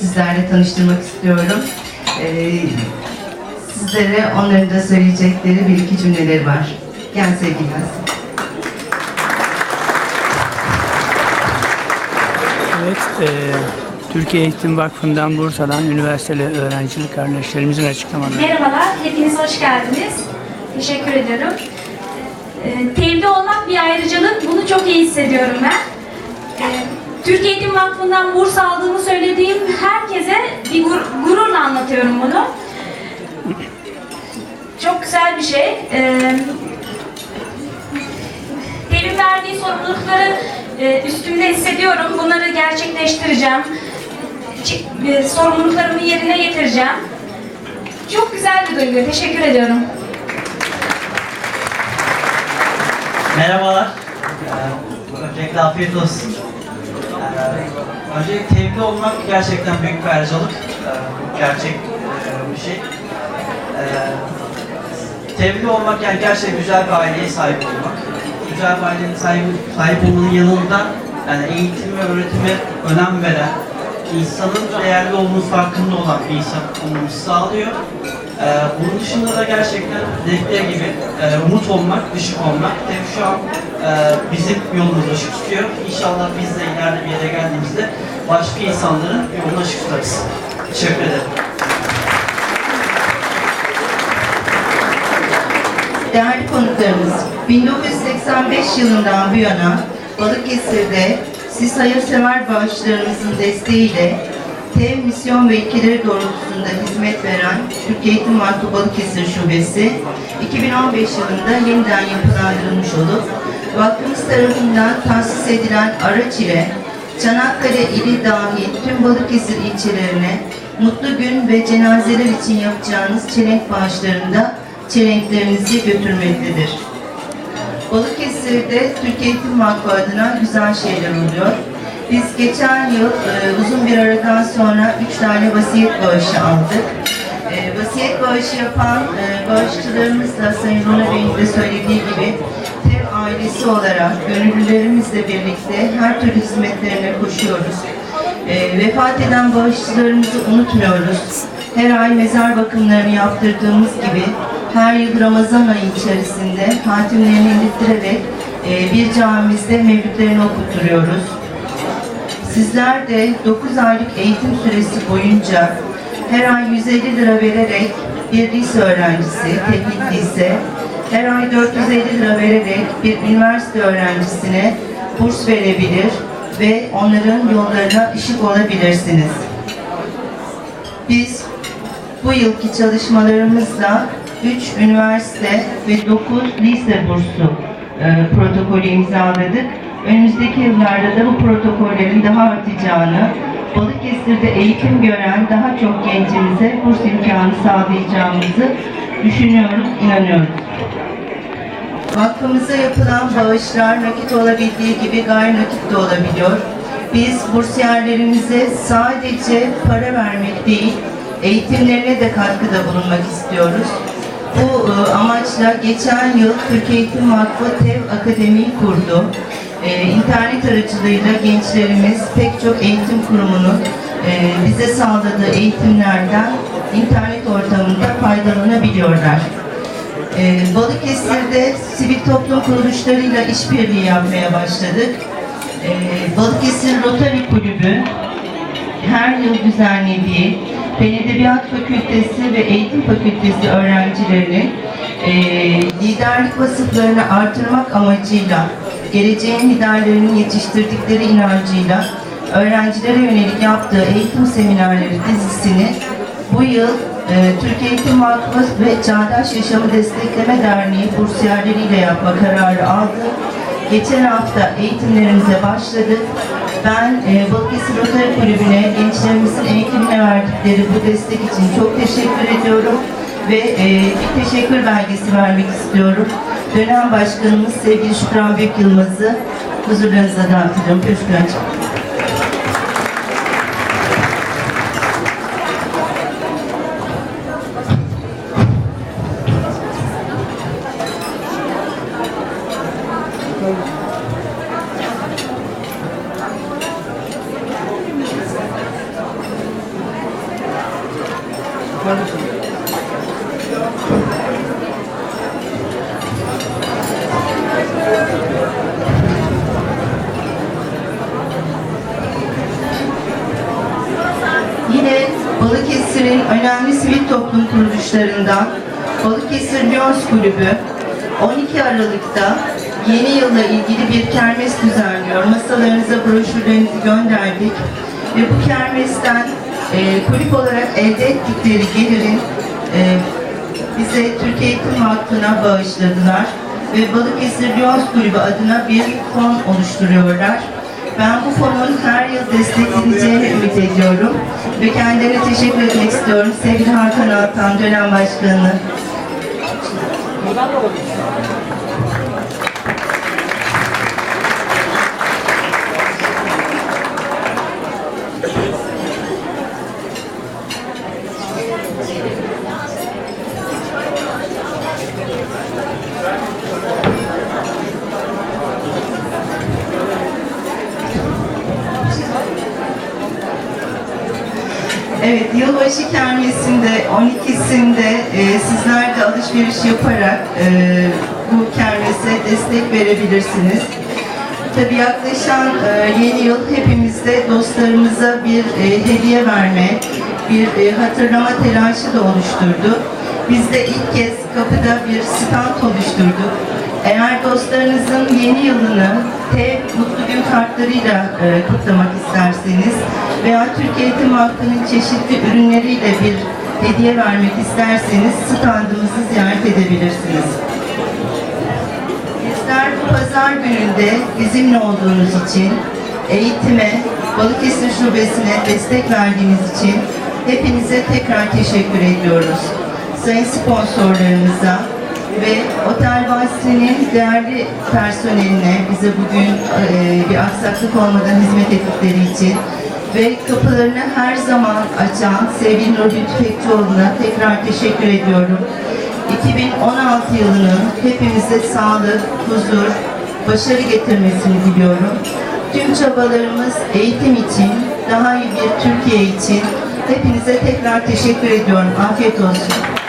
sizlerle tanıştırmak istiyorum. Ee, sizlere onların da söyleyecekleri bir iki cümleleri var. Gel sevgili. Evet, e, Türkiye Eğitim Vakfı'ndan Bursa'dan üniversiteli öğrencilik kardeşlerimizin açıklamaları. Merhabalar, hepiniz hoş geldiniz. Teşekkür ediyorum. Ee, Tevde olmak bir ayrıcalık, bunu çok iyi hissediyorum ben. Ee, Türkiye Eğitim Vakfı'ndan burs aldığımı söylediğim herkese bir gur- gururla anlatıyorum bunu. Çok güzel bir şey. Ee, Devin verdiği sorumlulukları e, üstümde hissediyorum. Bunları gerçekleştireceğim. E, Sorumluluklarımı yerine getireceğim. Çok güzel bir duygu. Teşekkür ediyorum. Merhabalar. Ee, Öncelikle afiyet olsun. Öncelikle tevhid olmak gerçekten büyük bir ayrıcalık. Ee, Gerçek e, bir şey. Tevhid olmak yani gerçekten güzel bir aileye sahip olmak. Güzel bir ailenin sahip, sahip olmanın yanında yani eğitim ve öğretime önem veren, insanın değerli olduğunu farkında olan bir insan olmamızı sağlıyor. Ee, bunun dışında da gerçekten dedikleri gibi e, umut olmak, ışık olmak. Tabii şu an e, bizim yolumuzu ışık tutuyor. İnşallah biz de ileride bir yere geldiğimizde başka insanların yoluna ışık tutarız. Teşekkür ederim. Değerli konuklarımız, 1985 yılından bu yana Balıkesir'de siz hayırsever bağışlarınızın desteğiyle TEV misyon ve ilkeleri doğrultusunda hizmet veren Türkiye Eğitim Vakfı Balıkesir Şubesi 2015 yılında yeniden yapılandırılmış olup vakfımız tarafından tahsis edilen araç ile Çanakkale ili dahil tüm Balıkesir ilçelerine mutlu gün ve cenazeler için yapacağınız çelenk bağışlarında çelenklerinizi götürmektedir. Balıkesir'de Türkiye Eğitim Vakfı adına güzel şeyler oluyor. Biz geçen yıl e, uzun bir aradan sonra üç tane vasiyet bağışı aldık. E, vasiyet bağışı yapan e, bağışçılarımızla Sayın Rona Bey'in de söylediği gibi TEV ailesi olarak gönüllülerimizle birlikte her türlü hizmetlerine koşuyoruz. E, vefat eden bağışçılarımızı unutmuyoruz. Her ay mezar bakımlarını yaptırdığımız gibi her yıl Ramazan ayı içerisinde hatimlerini indirterek e, bir camimizde mevlütlerini okutturuyoruz. Sizler de 9 aylık eğitim süresi boyunca her ay 150 lira vererek bir lise öğrencisi, teknik lise, her ay 450 lira vererek bir üniversite öğrencisine burs verebilir ve onların yollarına ışık olabilirsiniz. Biz bu yılki çalışmalarımızla 3 üniversite ve 9 lise bursu e, protokolü imzaladık. Önümüzdeki yıllarda da bu protokollerin daha artacağını, Balıkesir'de eğitim gören daha çok gencimize burs imkanı sağlayacağımızı düşünüyoruz, inanıyoruz. Vakfımıza yapılan bağışlar nakit olabildiği gibi gayri nakit de olabiliyor. Biz bursiyerlerimize sadece para vermek değil, eğitimlerine de katkıda bulunmak istiyoruz. Bu e, amaçla geçen yıl Türkiye Eğitim Vakfı TEV Akademi'yi kurdu. E, internet aracılığıyla gençlerimiz pek çok eğitim kurumunun e, bize sağladığı eğitimlerden internet ortamında faydalanabiliyorlar. Ee, Balıkesir'de sivil toplum kuruluşlarıyla işbirliği yapmaya başladık. Ee, Balıkesir Rotary Kulübü her yıl düzenlediği Fen Edebiyat Fakültesi ve Eğitim Fakültesi öğrencilerinin e, liderlik vasıflarını artırmak amacıyla geleceğin liderlerini yetiştirdikleri inancıyla öğrencilere yönelik yaptığı eğitim seminerleri dizisini bu yıl e, Türkiye Eğitim Vakfı ve Çağdaş Yaşamı Destekleme Derneği bursiyerleriyle yapma kararı aldı. Geçen hafta eğitimlerimize başladık. Ben e, Balıkesir Rotary Kulübü'ne gençlerimizin eğitimine verdikleri bu destek için çok teşekkür ediyorum ve e, bir teşekkür belgesi vermek istiyorum. Dönem Başkanımız sevgili Şükran Büyük Yılmaz'ı huzurlarınıza davet ediyorum. Şükran'cığım. Yine Balıkesir'in önemli sivil toplum kuruluşlarından Balıkesir Lions Kulübü 12 Aralık'ta yeni yılla ilgili bir kermes düzenliyor. Masalarınıza broşürlerinizi gönderdik. Ve bu kermesten e, kulüp olarak elde ettikleri gelirin e, bize Türkiye Eğitim Vakfı'na bağışladılar. Ve Balıkesir Lions Kulübü adına bir fon oluşturuyorlar. Ben bu fonun her yıl destekleyeceğini ümit ediyorum. Ve kendilerine teşekkür etmek istiyorum. Sevgili Hakan Altan, dönem başkanı. Evet, yılbaşı kermesinde 12'sinde e, sizler de alışveriş yaparak e, bu kermese destek verebilirsiniz. Tabii yaklaşan e, yeni yıl hepimizde dostlarımıza bir e, hediye verme, bir e, hatırlama telaşı da oluşturdu. Biz de ilk kez kapıda bir stand oluşturduk. Eğer dostlarınızın yeni yılını TEV Mutlu Gün kartlarıyla e, kutlamak isterseniz veya Türkiye Eğitim Vakfı'nın çeşitli ürünleriyle bir hediye vermek isterseniz standımızı ziyaret edebilirsiniz. Bizler bu pazar gününde bizimle olduğunuz için, eğitime, Balıkesir Şubesi'ne destek verdiğiniz için hepinize tekrar teşekkür ediyoruz. Sayın sponsorlarımıza ve Otel Basri'nin değerli personeline bize bugün e, bir aksaklık olmadan hizmet ettikleri için ve kapılarını her zaman açan sevgili Nurgül Tüfekçioğlu'na tekrar teşekkür ediyorum. 2016 yılının hepimize sağlık, huzur, başarı getirmesini diliyorum. Tüm çabalarımız eğitim için, daha iyi bir Türkiye için hepinize tekrar teşekkür ediyorum. Afiyet olsun.